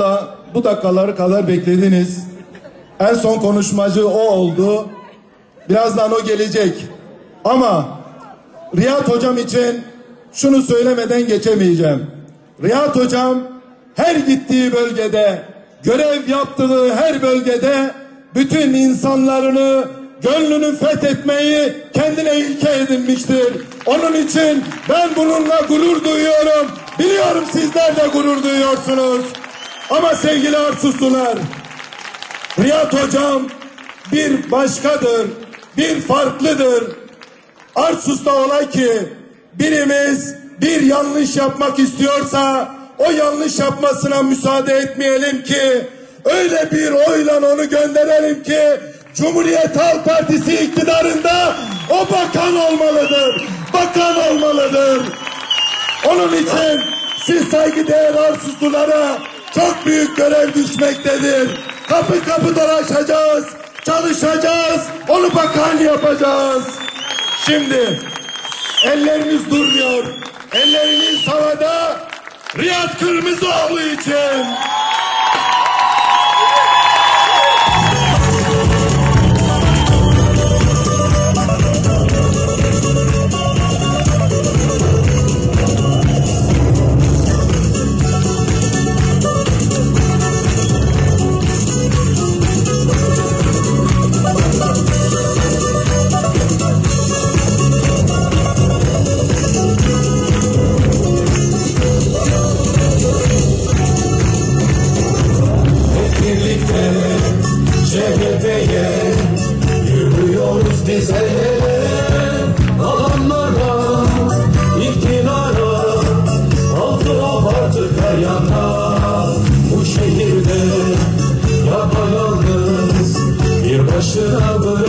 sabırla bu dakikaları kadar beklediniz. En son konuşmacı o oldu. Birazdan o gelecek. Ama Riyad hocam için şunu söylemeden geçemeyeceğim. Riyad hocam her gittiği bölgede, görev yaptığı her bölgede bütün insanlarını, gönlünü fethetmeyi kendine ilke edinmiştir. Onun için ben bununla gurur duyuyorum. Biliyorum sizler de gurur duyuyorsunuz. Ama sevgili Arsuslular, Riyad hocam bir başkadır, bir farklıdır. Arsus'ta olay ki birimiz bir yanlış yapmak istiyorsa o yanlış yapmasına müsaade etmeyelim ki öyle bir oyla onu gönderelim ki Cumhuriyet Halk Partisi iktidarında o bakan olmalıdır. Bakan olmalıdır. Onun için siz saygıdeğer Arsuslulara çok büyük görev düşmektedir. Kapı kapı dolaşacağız, çalışacağız, onu bakan yapacağız. Şimdi elleriniz durmuyor, elleriniz havada Riyad Kırmızıoğlu için.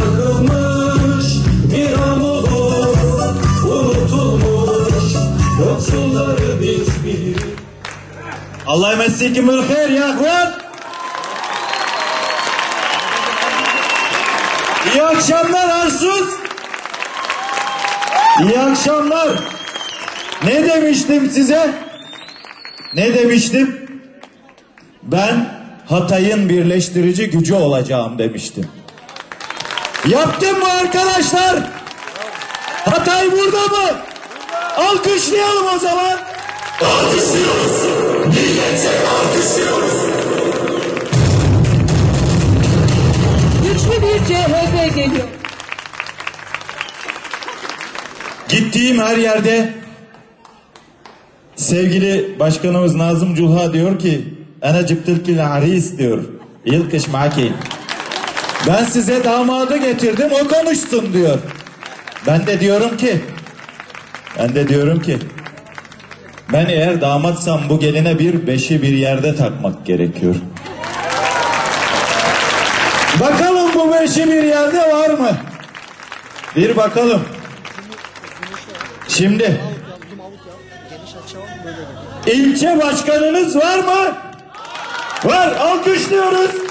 bırakılmış miram olur unutulmuş yoksulları biz bilir. Allah meslekim ülker ya İyi akşamlar Arsuz. İyi akşamlar. Ne demiştim size? Ne demiştim? Ben Hatay'ın birleştirici gücü olacağım demiştim. Yaptım mı arkadaşlar? Hatay burada mı? Alkışlayalım o zaman. Güçlü bir CHP geliyor. Gittiğim her yerde sevgili başkanımız Nazım Culha diyor ki ana ciptilkil aris diyor. Yılkış maki. Ben size damadı getirdim o konuşsun diyor. Ben de diyorum ki ben de diyorum ki ben eğer damatsam bu geline bir beşi bir yerde takmak gerekiyor. Bakalım bu beşi bir yerde var mı? Bir bakalım. Şimdi ilçe başkanınız var mı? Var. Alkışlıyoruz.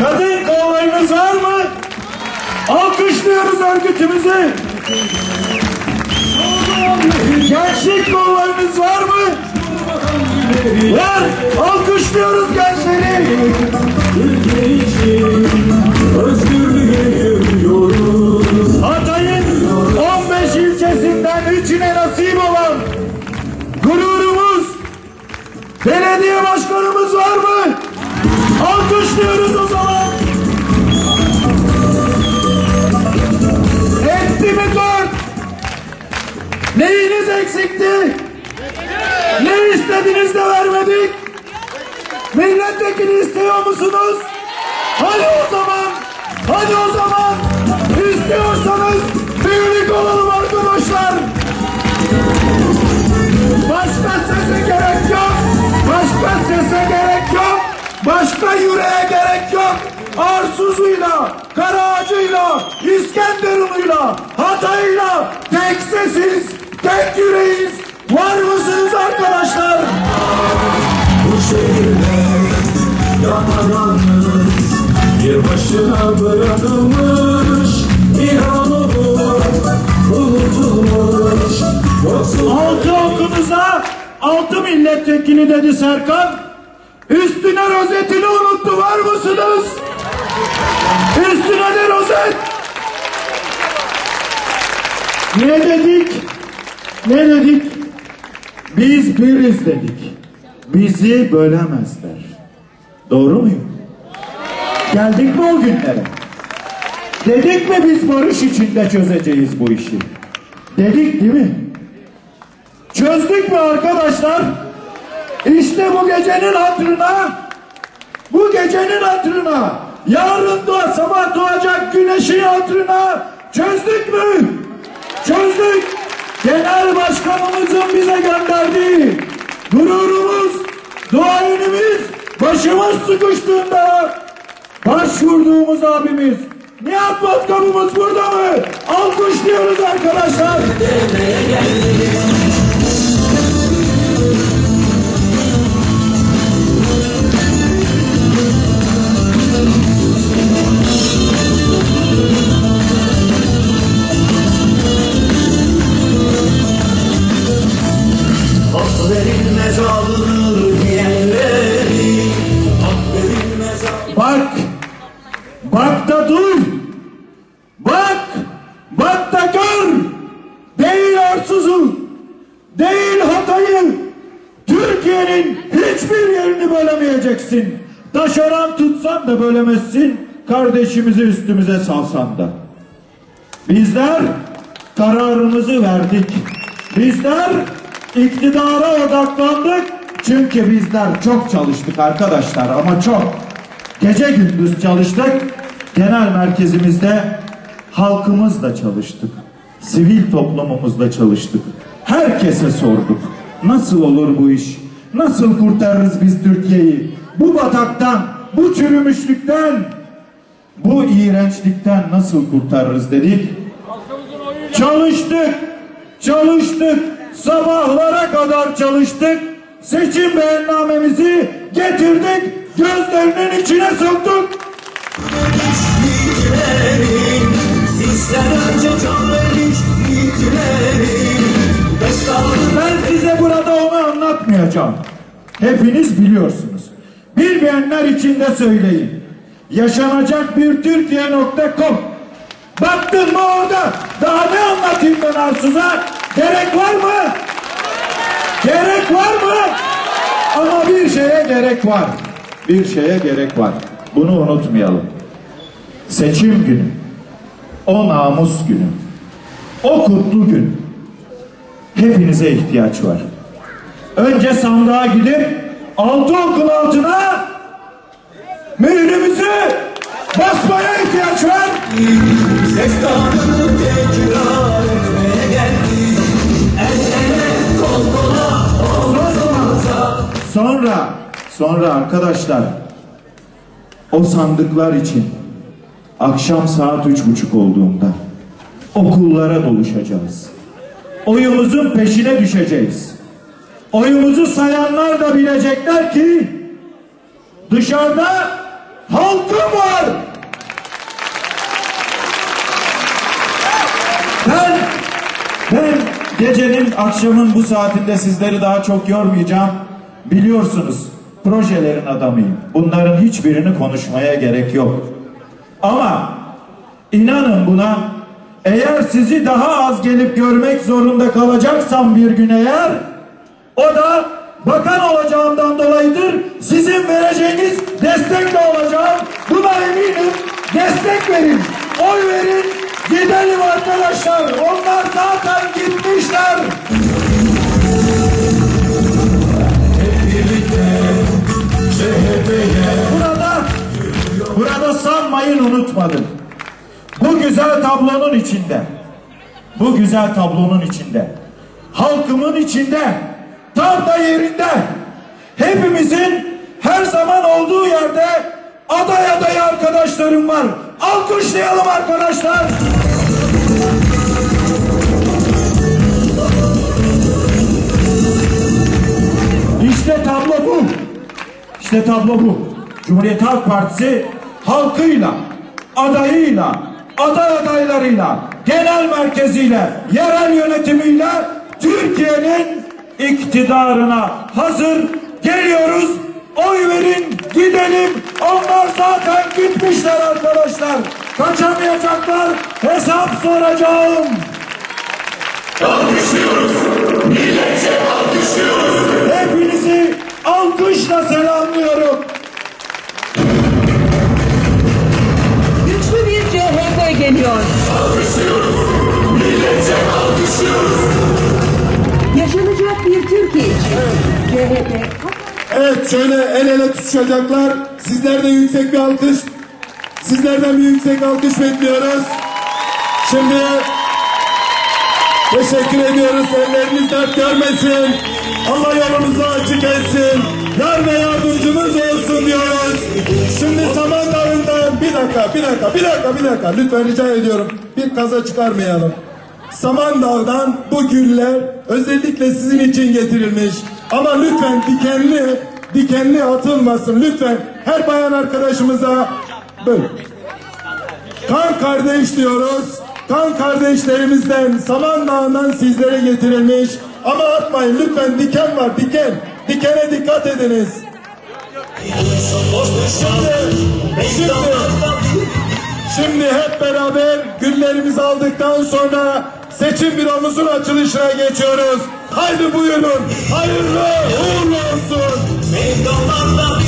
Kadın kollarınız var mı? Alkışlıyoruz örgütümüzü. Gençlik kollarınız var mı? Var. Alkışlıyoruz gençleri. Hatay'ın 15 ilçesinden üçüne nasip olan gururumuz belediye başkanımız var mı? Alkışlıyoruz Neyiniz eksikti? Ne istediniz de vermedik? Milletvekili istiyor musunuz? Hadi o zaman, hadi o zaman istiyorsanız birlik olalım arkadaşlar. Başka sese gerek yok, başka sese gerek yok, başka yüreğe gerek yok. Arsuzuyla, Karaağacı'yla, İskenderun'uyla, Hatay'la tek sesiz, tek yüreğiz. Var mısınız arkadaşlar? Bu şehirde yapayalnız bir başına bırakılmış bir an olur unutulmuş Altı okumuza altı milletvekili dedi Serkan. Üstüne rozetini unuttu var mısınız? Üstüne de rozet. Ne dedik? Ne dedik? Biz biriz dedik. Bizi bölemezler. Doğru muyum? Geldik mi o günlere? Dedik mi biz barış içinde çözeceğiz bu işi? Dedik değil mi? Çözdük mü arkadaşlar? İşte bu gecenin hatırına, bu gecenin hatırına, yarın da sabah doğacak güneşin hatırına çözdük mü? Çözdük. Genel başkanımızın bize gönderdiği gururumuz, duayenimiz, başımız sıkıştığında başvurduğumuz abimiz Nihat Matkabımız burada mı? Alkışlıyoruz arkadaşlar. Verilmez alınır diyenleri Hak verilmez alınır Bak, bak da dur. Bak, bak da gör. Değil arsızı, değil hatayı. Türkiye'nin hiçbir yerini bölemeyeceksin. Taşeron tutsan da bölemezsin. Kardeşimizi üstümüze salsan da. Bizler kararımızı verdik. Bizler iktidara odaklandık. Çünkü bizler çok çalıştık arkadaşlar ama çok. Gece gündüz çalıştık. Genel merkezimizde halkımızla çalıştık. Sivil toplumumuzla çalıştık. Herkese sorduk. Nasıl olur bu iş? Nasıl kurtarırız biz Türkiye'yi? Bu bataktan, bu çürümüşlükten, bu iğrençlikten nasıl kurtarırız dedik. Çalıştık, çalıştık, sabahlara kadar çalıştık. Seçim beyannamemizi getirdik, gözlerinin içine soktuk. yiğitlerin Bizden önce can vermiş Ben size burada onu anlatmayacağım. Hepiniz biliyorsunuz. Bilmeyenler için de söyleyeyim. Yaşanacak bir Türkiye.com Baktın mı orada? Daha ne anlatayım ben Arsuz'a? Gerek var mı? Gerek var mı? Ama bir şeye gerek var. Bir şeye gerek var. Bunu unutmayalım. Seçim günü. O namus günü. O kutlu gün. Hepinize ihtiyaç var. Önce sandığa gidip altı okul altına mührümüzü basmaya ihtiyaç var. Destanını Sonra, sonra arkadaşlar o sandıklar için akşam saat üç buçuk olduğunda okullara doluşacağız. Oyumuzun peşine düşeceğiz. Oyumuzu sayanlar da bilecekler ki dışarıda halkım var. Ben ben gecenin akşamın bu saatinde sizleri daha çok yormayacağım. Biliyorsunuz projelerin adamıyım. Bunların hiçbirini konuşmaya gerek yok. Ama inanın buna eğer sizi daha az gelip görmek zorunda kalacaksam bir gün eğer o da bakan olacağımdan dolayıdır. Sizin vereceğiniz destekle olacağım. Buna eminim. Destek verin. Oy verin. Gidelim arkadaşlar. Onlar zaten gitmişler. Sanmayın unutmadım. Bu güzel tablonun içinde bu güzel tablonun içinde halkımın içinde tam da yerinde hepimizin her zaman olduğu yerde aday aday arkadaşlarım var. Alkışlayalım arkadaşlar. İşte tablo bu. İşte tablo bu. Cumhuriyet Halk Partisi halkıyla, adayıyla, aday adaylarıyla, genel merkeziyle, yerel yönetimiyle Türkiye'nin iktidarına hazır geliyoruz. Oy verin gidelim. Onlar zaten gitmişler arkadaşlar. Kaçamayacaklar. Hesap soracağım. Hepinizi alkışla selamlıyorum. CHP geliyor. Yaşanacak bir Türkiye için. CHP Evet şöyle el ele tutuşacaklar. Sizler de yüksek bir alkış. Sizlerden bir yüksek alkış bekliyoruz. Şimdi teşekkür ediyoruz. Elleriniz dert görmesin. Allah yolunuzu açık etsin. Yar ve yardımcımız olsun diyoruz. Dakika, bir dakika, bir dakika, bir dakika. Lütfen rica ediyorum. Bir kaza çıkarmayalım. Samandağ'dan bu güller özellikle sizin için getirilmiş. Ama lütfen dikenli, dikenli atılmasın. Lütfen her bayan arkadaşımıza böyle. Kan kardeş diyoruz. Kan kardeşlerimizden Samandağ'dan sizlere getirilmiş. Ama atmayın lütfen diken var diken. Dikene dikkat ediniz. Şimdi, şimdi, hep beraber güllerimizi aldıktan sonra seçim büromuzun açılışına geçiyoruz. Haydi buyurun. Hayırlı uğurlu olsun. Meydanlarda